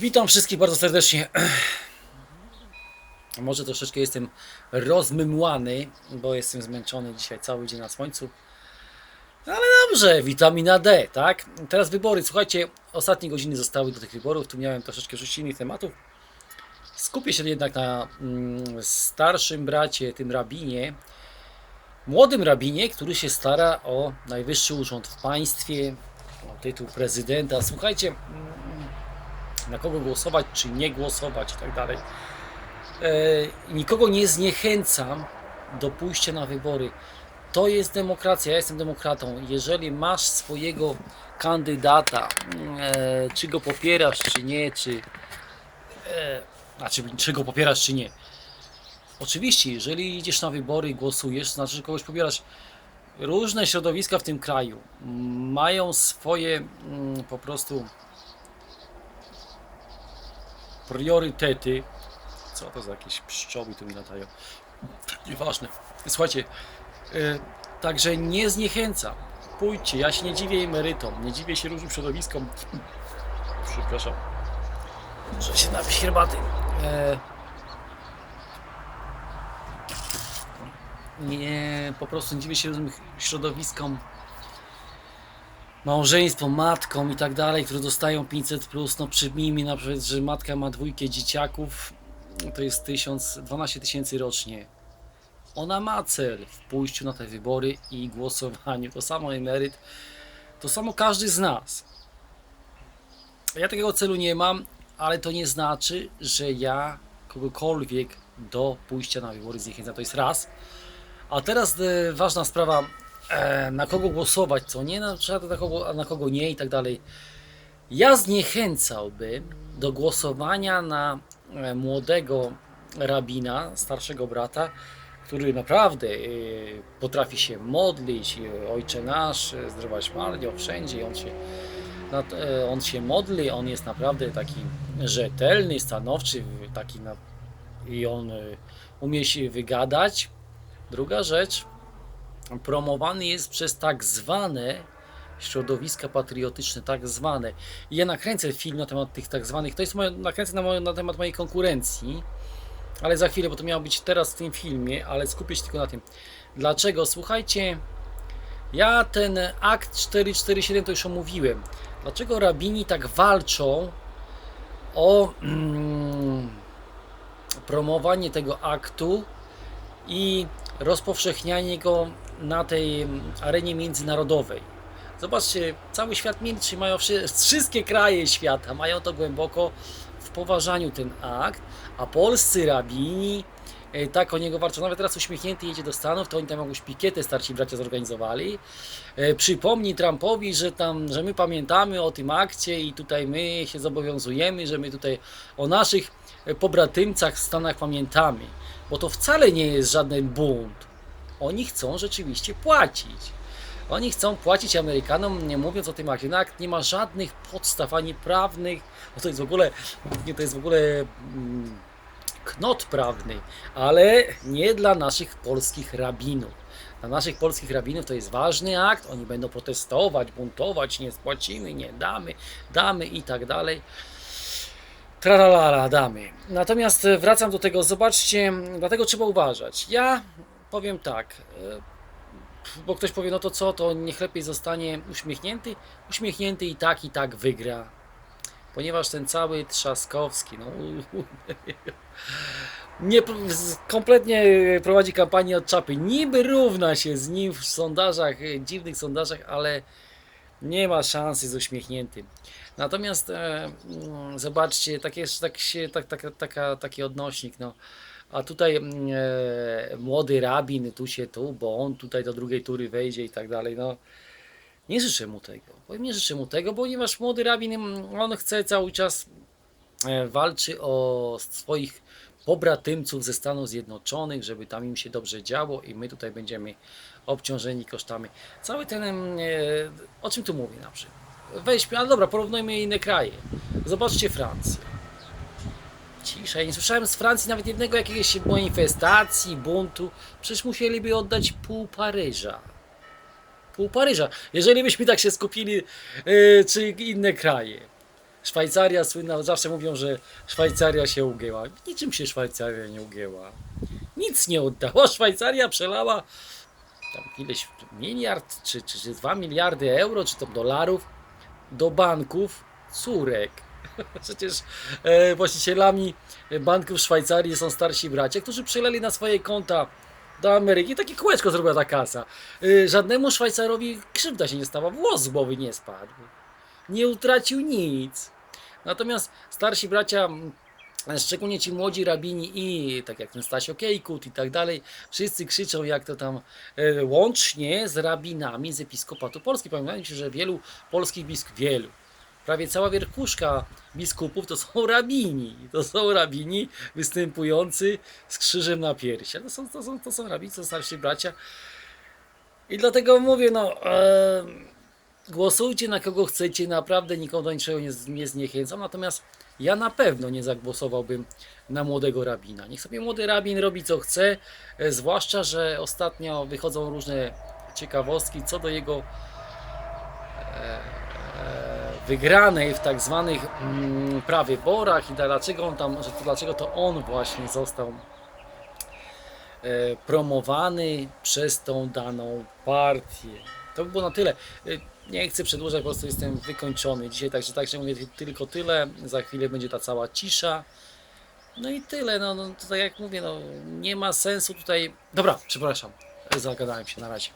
Witam wszystkich bardzo serdecznie. Może troszeczkę jestem rozmymłany, bo jestem zmęczony dzisiaj cały dzień na słońcu. Ale dobrze, witamina D, tak? Teraz wybory. Słuchajcie, ostatnie godziny zostały do tych wyborów. Tu miałem troszeczkę już innych tematów. Skupię się jednak na mm, starszym bracie, tym rabinie. Młodym rabinie, który się stara o najwyższy urząd w państwie, o tytuł prezydenta. Słuchajcie, mm, na kogo głosować, czy nie głosować i tak dalej. E, Nikogo nie zniechęcam do pójścia na wybory. To jest demokracja, ja jestem demokratą. Jeżeli masz swojego kandydata, e, czy go popierasz, czy nie, czy e, znaczy, czy go popierasz, czy nie. Oczywiście, jeżeli idziesz na wybory i głosujesz, to znaczy, że kogoś popierasz. Różne środowiska w tym kraju mają swoje mm, po prostu priorytety. Co to za jakieś pszczoły tu mi latają? Nieważne. Słuchajcie, e, także nie zniechęcam. Pójdźcie, ja się nie dziwię emerytom, nie dziwię się różnym środowiskom. Przepraszam, że się napić herbaty. E, nie, po prostu nie dziwię się różnym środowiskom małżeństwom, matkom i tak dalej, które dostają 500 plus, no przyjmijmy na przykład, że matka ma dwójkę dzieciaków, to jest 1000, 12 tysięcy rocznie. Ona ma cel w pójściu na te wybory i głosowaniu. To samo emeryt, to samo każdy z nas. Ja takiego celu nie mam, ale to nie znaczy, że ja kogokolwiek do pójścia na wybory zniechęcam. To jest raz. A teraz e, ważna sprawa, na kogo głosować, co nie, na przykład na kogo, na kogo nie i tak dalej. Ja zniechęcałbym do głosowania na e, młodego rabina, starszego brata, który naprawdę e, potrafi się modlić, e, Ojcze Nasz, e, zdrowaś Mario, wszędzie on się, e, on się modli, on jest naprawdę taki rzetelny, stanowczy, taki na, i on e, umie się wygadać. Druga rzecz, promowany jest przez tak zwane środowiska patriotyczne, tak zwane. Ja nakręcę film na temat tych tak zwanych, to jest moje, nakręcę na, na temat mojej konkurencji, ale za chwilę, bo to miało być teraz w tym filmie, ale skupię się tylko na tym. Dlaczego? Słuchajcie, ja ten akt 447 to już omówiłem. Dlaczego rabini tak walczą o mm, promowanie tego aktu i rozpowszechnianie go na tej arenie międzynarodowej. Zobaczcie, cały świat milczy, mają wszy- wszystkie kraje świata mają to głęboko w poważaniu ten akt, a polscy rabini e, tak o niego walczą. Nawet teraz uśmiechnięty jedzie do Stanów, to oni tam jakąś pikietę starsi bracia zorganizowali. E, Przypomnij Trumpowi, że tam, że my pamiętamy o tym akcie i tutaj my się zobowiązujemy, że my tutaj o naszych pobratymcach w Stanach pamiętamy. Bo to wcale nie jest żaden bunt. Oni chcą rzeczywiście płacić. Oni chcą płacić Amerykanom, nie mówiąc o tym akcie. Akt nie ma żadnych podstaw ani prawnych, to jest w ogóle, to jest w ogóle mm, knot prawny, ale nie dla naszych polskich rabinów. Dla naszych polskich rabinów to jest ważny akt, oni będą protestować, buntować, nie spłacimy, nie damy, damy i tak dalej. Tralala, damy. Natomiast wracam do tego, zobaczcie, dlatego trzeba uważać. Ja powiem tak, e, bo ktoś powie, no to co, to niech lepiej zostanie uśmiechnięty. Uśmiechnięty i tak, i tak wygra. Ponieważ ten cały Trzaskowski, no nie, kompletnie prowadzi kampanię od czapy. Niby równa się z nim w sondażach, e, dziwnych sondażach, ale nie ma szansy z uśmiechniętym. Natomiast e, mm, zobaczcie, tak jest, tak się, tak, tak, taka, taki odnośnik, no. A tutaj mm, e, młody rabin, tu się tu, bo on tutaj do drugiej tury wejdzie i tak dalej, no. Nie życzę mu tego, bo nie życzę mu tego, ponieważ młody rabin, mm, on chce cały czas e, walczy o swoich pobratymców ze Stanów Zjednoczonych, żeby tam im się dobrze działo i my tutaj będziemy obciążeni kosztami. Cały ten, em, e, o czym tu mówię na przykład? Weźmy, ale dobra, porównujmy inne kraje. Zobaczcie Francję. Cisza, ja nie słyszałem z Francji nawet jednego jakiegoś manifestacji, buntu. Przecież musieliby oddać pół Paryża. Pół Paryża. Jeżeli byśmy tak się skupili, e, czy inne kraje. Szwajcaria słynna, zawsze mówią, że Szwajcaria się ugięła. Niczym się Szwajcaria nie ugięła. Nic nie oddała. Szwajcaria przelała tam ileś miliard, czy, czy, czy 2 miliardy euro, czy to dolarów do banków córek. Przecież e, właścicielami banków w Szwajcarii są starsi bracia, którzy przeleli na swoje konta do Ameryki. Takie kółeczko zrobiła ta kasa. E, żadnemu Szwajcarowi krzywda się nie stała, włos z głowy nie spadł. Nie utracił nic. Natomiast starsi bracia, mm, szczególnie ci młodzi rabini i tak jak ten Stasio Kiejkut i tak dalej, wszyscy krzyczą jak to tam e, łącznie z rabinami z Episkopatu Polski. Pamiętajcie, że wielu polskich biskupów, wielu, prawie cała wierchuszka biskupów to są rabini. To są rabini występujący z krzyżem na piersi. To są, to są, to są rabini, to starsi bracia. I dlatego mówię, no... E, głosujcie na kogo chcecie, naprawdę nikogo do niczego nie, nie zniechęcam, natomiast ja na pewno nie zagłosowałbym na młodego rabina. Niech sobie młody rabin robi co chce, e, zwłaszcza, że ostatnio wychodzą różne ciekawostki co do jego wygranej w tak zwanych mm, prawyborach i dlaczego on tam, że to, dlaczego to on właśnie został e, promowany przez tą daną partię. To by było na tyle. E, Nie chcę przedłużać, po prostu jestem wykończony dzisiaj, także także mówię tylko tyle. Za chwilę będzie ta cała cisza. No i tyle, no, no to tak jak mówię, no nie ma sensu tutaj. Dobra, przepraszam, zagadałem się na razie.